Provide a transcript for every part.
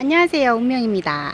안녕하세요. 운명입니다.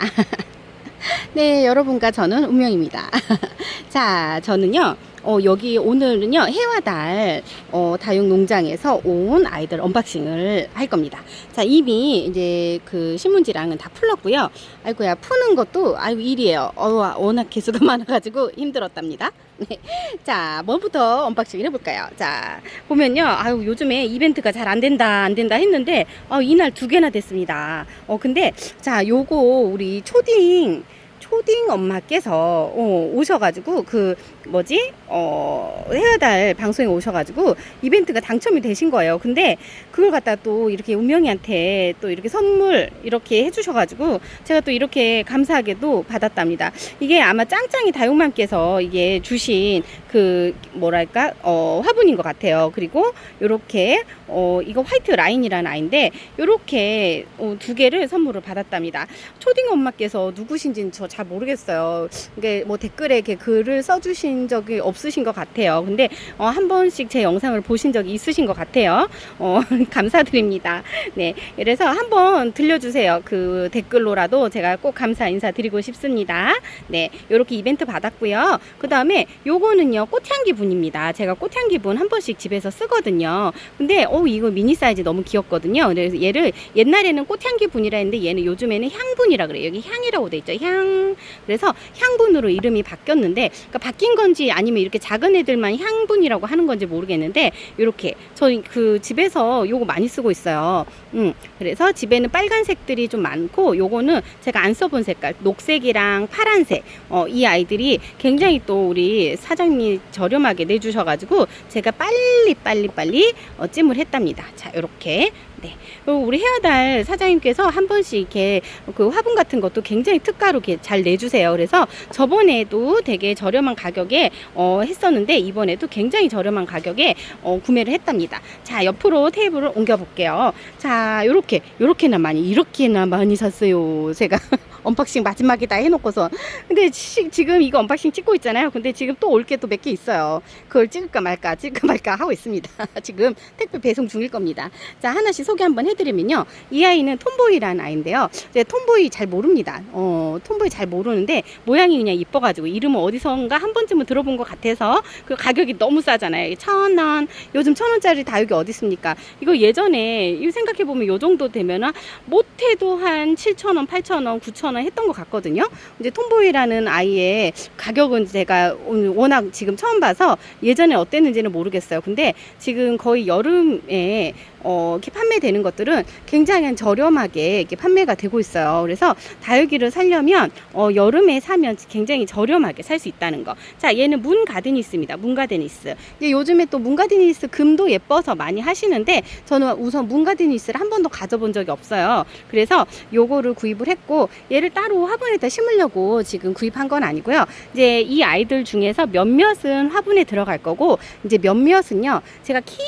네, 여러분과 저는 운명입니다. 자, 저는요, 어, 여기 오늘은요, 해와 달, 어, 다육 농장에서 온 아이들 언박싱을 할 겁니다. 자, 이미 이제 그 신문지랑은 다 풀었고요. 아이고야, 푸는 것도, 아이고, 일이에요. 어, 워낙 개수가 많아가지고 힘들었답니다. 네. 자, 뭐부터 언박싱을 해볼까요? 자, 보면요. 아유, 요즘에 이벤트가 잘 안 된다, 안 된다 했는데, 어, 이날 두 개나 됐습니다. 어, 근데, 자, 요거 우리 초딩, 초딩 엄마께서 어, 오셔가지고 그 뭐지 어 해야달 방송에 오셔가지고 이벤트가 당첨이 되신 거예요. 근데 그걸 갖다 또 이렇게 운명이한테 또 이렇게 선물 이렇게 해주셔가지고 제가 또 이렇게 감사하게도 받았답니다. 이게 아마 짱짱이 다육맘께서 이게 주신 그 뭐랄까 어 화분인 것 같아요. 그리고 요렇게 어 이거 화이트 라인이라는 아이인데 요렇게 어, 두 개를 선물을 받았답니다. 초딩 엄마께서 누구신지는 저 잘 모르겠어요. 이게 뭐 댓글에 이렇게 글을 써주신 적이 없으신 것 같아요. 근데 어, 한 번씩 제 영상을 보신 적이 있으신 것 같아요. 어, 감사드립니다. 네, 그래서 한번 들려주세요. 그 댓글로라도 제가 꼭 감사 인사 드리고 싶습니다. 네, 이렇게 이벤트 받았고요. 그 다음에 요거는요 꽃향기 분입니다. 제가 꽃향기 분 한 번씩 집에서 쓰거든요. 근데 어 이거 미니 사이즈 너무 귀엽거든요. 그래서 얘를 옛날에는 꽃향기 분이라 했는데 얘는 요즘에는 향분이라 그래요. 여기 향이라고 돼 있죠. 향. 그래서 향분으로 이름이 바뀌었는데 그러니까 바뀐 건지 아니면 이렇게 작은 애들만 향분이라고 하는 건지 모르겠는데 이렇게 저희 그 집에서 요거 많이 쓰고 있어요. 음. 그래서 집에는 빨간색들이 좀 많고 요거는 제가 안 써본 색깔 녹색이랑 파란색 어, 이 아이들이 굉장히 또 우리 사장님이 저렴하게 내주셔가지고 제가 빨리 빨리 빨리 어, 찜을 했답니다. 자 이렇게 네. 우리 헤어달 사장님께서 한 번씩 이렇게 그 화분 같은 것도 굉장히 특가로 잘 내주세요. 그래서 저번에도 되게 저렴한 가격에 어, 했었는데 이번에도 굉장히 저렴한 가격에 어, 구매를 했답니다. 자, 옆으로 테이블을 옮겨 볼게요. 자, 요렇게, 요렇게나 많이, 이렇게나 많이 샀어요. 제가 언박싱 마지막에 다 해놓고서. 근데 시- 지금 이거 언박싱 찍고 있잖아요. 근데 지금 또 올 게 또 몇 개 있어요. 그걸 찍을까 말까, 찍을까 말까 하고 있습니다. 지금 택배 배송 중일 겁니다. 자, 하나씩 소개 한번 해드리면요. 이 아이는 톰보이라는 아이인데요. 톰보이 잘 모릅니다. 어, 톰보이 잘 모르는데 모양이 그냥 이뻐가지고 이름은 어디선가 한 번쯤은 들어본 것 같아서 그 가격이 너무 싸잖아요. 천 원, 요즘 천 원짜리 다육이 어디 있습니까? 이거 예전에 생각해보면 요 정도 되면은 못해도 한 7천 원, 8천 원, 9천 원 했던 것 같거든요. 이제 톰보이라는 아이의 가격은 제가 워낙 지금 처음 봐서 예전에 어땠는지는 모르겠어요. 근데 지금 거의 여름에 어, 이렇게 판매되는 것들은 굉장히 저렴하게 이렇게 판매가 되고 있어요. 그래서 다육이를 살려면 어, 여름에 사면 굉장히 저렴하게 살 수 있다는 거. 자, 얘는 문 가드니스입니다. 문 가드니스. 요즘에 또 문 가드니스 금도 예뻐서 많이 하시는데 저는 우선 문 가드니스를 한 번도 가져본 적이 없어요. 그래서 요거를 구입을 했고 얘를 따로 화분에다 심으려고 지금 구입한 건 아니고요. 이제 이 아이들 중에서 몇몇은 화분에 들어갈 거고 이제 몇몇은요. 제가 키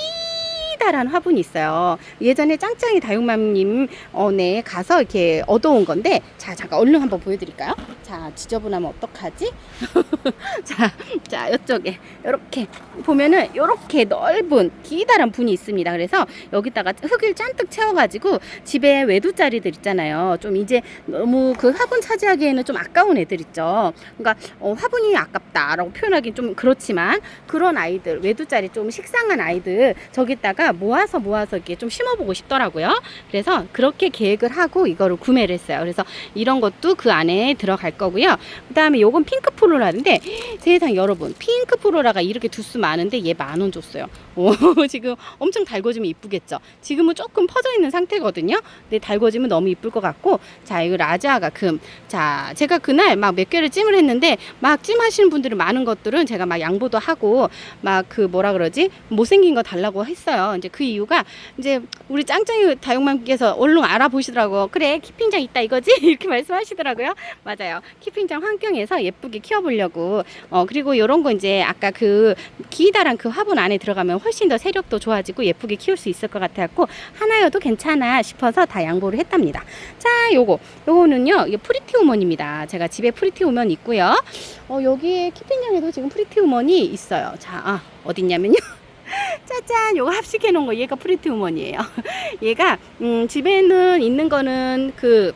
다란 화분이 있어요. 예전에 짱짱이 다육맘님 어네 가서 이렇게 얻어온 건데 자 잠깐 얼른 한번 보여드릴까요? 자 지저분하면 어떡하지? 자, 자 이쪽에 이렇게 보면은 이렇게 넓은 기다란 분이 있습니다. 그래서 여기다가 흙을 잔뜩 채워가지고 집에 외두짜리들 있잖아요. 좀 이제 너무 그 화분 차지하기에는 좀 아까운 애들 있죠. 그러니까 어, 화분이 아깝다라고 표현하기 좀 그렇지만 그런 아이들 외두짜리 좀 식상한 아이들 저기다가 모아서 모아서 이렇게 좀 심어보고 싶더라고요. 그래서 그렇게 계획을 하고 이거를 구매를 했어요. 그래서 이런 것도 그 안에 들어갈 거고요. 그 다음에 요건 핑크 플로라인데 세상 여러분 핑크 플로라가 이렇게 두수 많은데 얘 만 원 줬어요. 오, 지금 엄청 달궈지면 이쁘겠죠. 지금은 조금 퍼져 있는 상태거든요. 근데 달궈지면 너무 이쁠 것 같고 자 이거 라자가 금. 자 제가 그날 막 몇 개를 찜을 했는데 막 찜하시는 분들이 많은 것들은 제가 막 양보도 하고 막 그 뭐라 그러지 못생긴 거 달라고 했 이제 그 이유가 이제 우리 짱짱이 다육맘께서 얼른 알아보시더라고. 그래 키핑장 있다 이거지 이렇게 말씀하시더라고요. 맞아요. 키핑장 환경에서 예쁘게 키워보려고. 어 그리고 이런 거 이제 아까 그 기다란 그 화분 안에 들어가면 훨씬 더 세력도 좋아지고 예쁘게 키울 수 있을 것 같아갖고 하나여도 괜찮아 싶어서 다 양보를 했답니다. 자 요거 요거는요 이게 프리티 우먼입니다. 제가 집에 프리티 우먼 있고요. 어 여기에 키핑장에도 지금 프리티 우먼이 있어요. 자 아, 어딨냐면요. 짜잔 요거 합식해 놓은 거 얘가 프리티 우먼이에요 얘가 음 집에는 있는 거는 그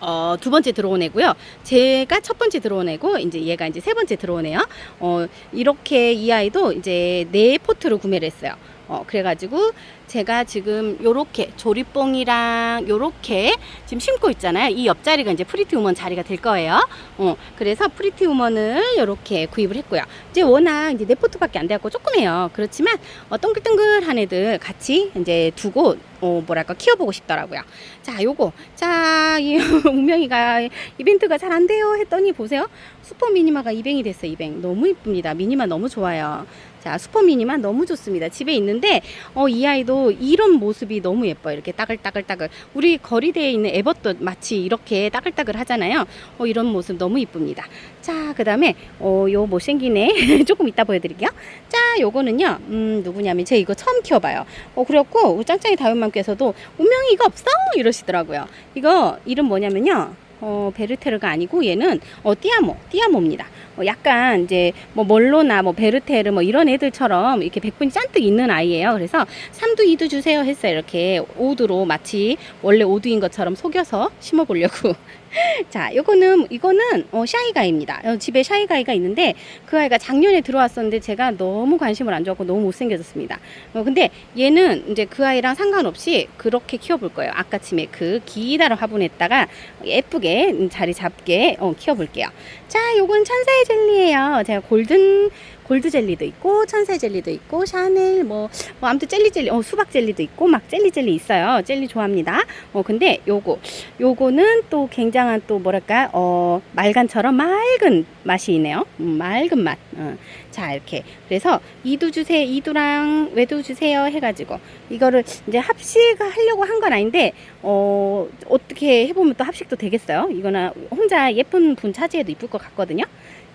어, 두 번째 들어온 애고요. 제가 첫 번째 들어온 애고, 이제 얘가 이제 세 번째 들어온 애요. 어, 이렇게 이 아이도 이제 네 포트로 구매를 했어요. 어, 그래가지고 제가 지금 요렇게 조립봉이랑 요렇게 지금 심고 있잖아요. 이 옆자리가 이제 프리티 우먼 자리가 될 거예요. 어, 그래서 프리티 우먼을 요렇게 구입을 했고요. 이제 워낙 이제 네 포트밖에 안 돼갖고 조금해요. 그렇지만 어, 동글동글한 애들 같이 이제 두고 어, 뭐랄까 키워보고 싶더라고요. 자, 요거. 자, 이 운명이가 이벤트가 잘 안 돼요 했더니 보세요. 슈퍼 미니마가 200이 됐어요. 200. 너무 이쁩니다. 미니마 너무 좋아요. 자, 슈퍼 미니마 너무 좋습니다. 집에 있는데 어, 이 아이도 이런 모습이 너무 예뻐요. 이렇게 따글따글따글. 우리 거리대에 있는 에버도 마치 이렇게 따글따글 하잖아요. 어, 이런 모습 너무 이쁩니다. 자, 그 다음에 어, 요 못생긴 애 조금 이따 보여드릴게요. 자, 요거는요. 음, 누구냐면 제가 이거 처음 키워봐요. 어, 우리 짱짱이 다윤맘께서도 운명이 이거 없어 이러시더라고요. 이거 이름 뭐냐면요. 어, 베르테르가 아니고 얘는 어, 띠아모, 띠아모입니다. 어, 약간 이제 뭐 멀로나 뭐 베르테르 뭐 이런 애들처럼 이렇게 백분이 잔뜩 있는 아이예요. 그래서 삼두 이두 주세요 했어요. 이렇게 오두로 마치 원래 오두인 것처럼 속여서 심어 보려고. 자, 요거는 이거는 어, 샤이가이입니다. 어, 집에 샤이가이가 있는데 그 아이가 작년에 들어왔었는데 제가 너무 관심을 안 줘갖고 너무 못생겨졌습니다. 어, 근데 얘는 이제 그 아이랑 상관없이 그렇게 키워볼 거예요. 아까침에 그 기다란 화분에다가 예쁘게 음, 자리 잡게 어, 키워볼게요. 자, 요건 천사의 젤리예요. 제가 골든 골드 젤리도 있고 천사의 젤리도 있고 샤넬 뭐, 뭐 아무튼 젤리 젤리 어 수박 젤리도 있고 막 젤리 젤리 있어요. 젤리 좋아합니다. 어 근데 요거 요거는 또 굉장한 또 뭐랄까 어 말간처럼 맑은 맛이 있네요. 음, 맑은 맛. 어. 자 이렇게 그래서 이두 주세요 이두랑 외두 주세요 해가지고 이거를 이제 합식하려고 한 건 아닌데 어 어떻게 해보면 또 합식도 되겠어요. 이거는 혼자 예쁜 분 차지해도 이쁠 것 같거든요.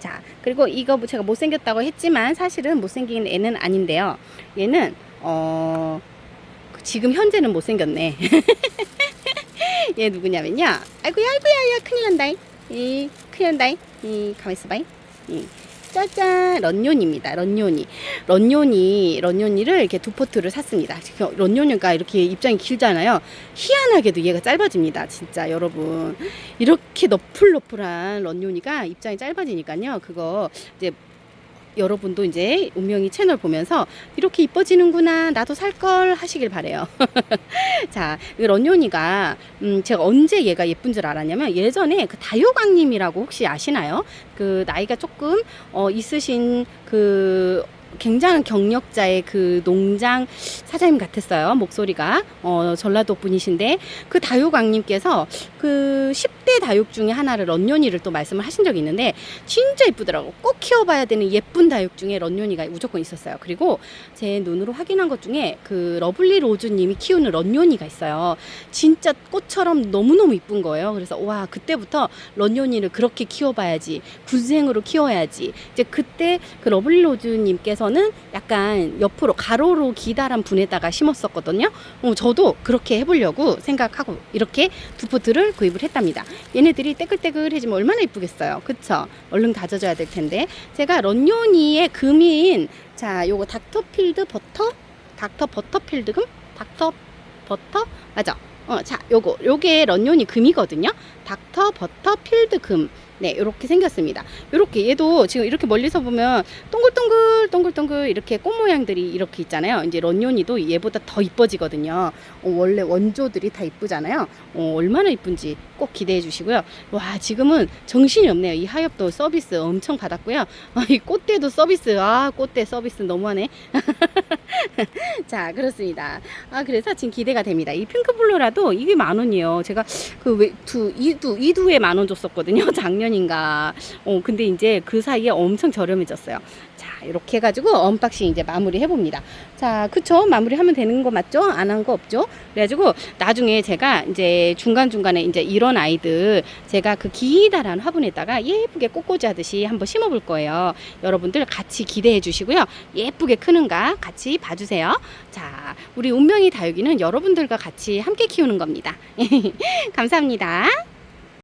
자, 그리고 이거 뭐 제가 못생겼다고 했지만 사실은 못생긴 애는 아닌데요. 얘는, 어, 지금 현재는 못생겼네. 얘 누구냐면요. 아이고야, 아이고야, 야, 큰일 난다. 이, 큰일 난다. 이, 가만있어 봐. 이, 짜잔 런요니입니다. 런요니. 런요니, 런요니를 이렇게 두 포트를 샀습니다. 런요니가 이렇게 입장이 길잖아요. 희한하게도 얘가 짧아집니다. 진짜 여러분. 이렇게 너풀너풀한 런요니가 입장이 짧아지니까요. 그거 이제 여러분도 이제 운명이 채널 보면서 이렇게 이뻐지는구나 나도 살 걸 하시길 바래요. 자, 이 런요니가 음 제가 언제 얘가 예쁜 줄 알았냐면 예전에 그 다요강님이라고 혹시 아시나요? 그 나이가 조금 어 있으신 그 굉장한 경력자의 그 농장 사장님 같았어요. 목소리가 어, 전라도 분이신데 그 다육왕님께서 그 10대 다육 중에 하나를 런요니를 또 말씀을 하신 적이 있는데 진짜 이쁘더라고. 꼭 키워봐야 되는 예쁜 다육 중에 런요니가 무조건 있었어요. 그리고 제 눈으로 확인한 것 중에 그 러블리 로즈님이 키우는 런요니가 있어요. 진짜 꽃처럼 너무너무 이쁜 거예요. 그래서 와 그때부터 런요니를 그렇게 키워봐야지 군생으로 키워야지 이제 그때 그 러블리 로즈님께서 는 약간 옆으로 가로로 기다란 분에다가 심었었거든요. 어, 저도 그렇게 해보려고 생각하고 이렇게 두 포트를 구입을 했답니다. 얘네들이 떼글떼글해지면 얼마나 이쁘겠어요. 그쵸? 얼른 다져줘야 될 텐데. 제가 런요니의 금인, 자, 요거 닥터필드 버터? 닥터 버터필드 금? 닥터 버터? 맞아. 어, 자, 요거, 요게 런요니 금이거든요. 닥터 버터 필드 금. 네, 요렇게 생겼습니다. 요렇게 얘도 지금 이렇게 멀리서 보면 동글동글 동글동글 이렇게 꽃 모양들이 이렇게 있잖아요. 이제 런요니도 얘보다 더 이뻐지거든요. 어, 원래 원조들이 다 이쁘잖아요. 어, 얼마나 이쁜지 꼭 기대해 주시고요. 와, 지금은 정신이 없네요. 이 하엽도 서비스 엄청 받았고요. 아, 이 꽃대도 서비스. 아, 꽃대 서비스 너무하네. 자, 그렇습니다. 아, 그래서 지금 기대가 됩니다. 이 핑크블루라도 이게 만 원이에요. 제가 그 왜, 두, 이두, 이두에 만 원 줬었거든요. 작년인가. 어, 근데 이제 그 사이에 엄청 저렴해졌어요. 자, 이렇게 해가지고 언박싱 이제 마무리 해봅니다. 자, 그쵸? 마무리 하면 되는 거 맞죠? 안 한 거 없죠? 그래가지고 나중에 제가 이제 중간중간에 이제 이런 아이들 제가 그 기다란 화분에다가 예쁘게 꽃꽂이 하듯이 한번 심어볼 거예요. 여러분들 같이 기대해 주시고요. 예쁘게 크는가 같이 봐주세요. 자, 우리 운명이 다육이는 여러분들과 같이 함께 키우는 겁니다. 감사합니다.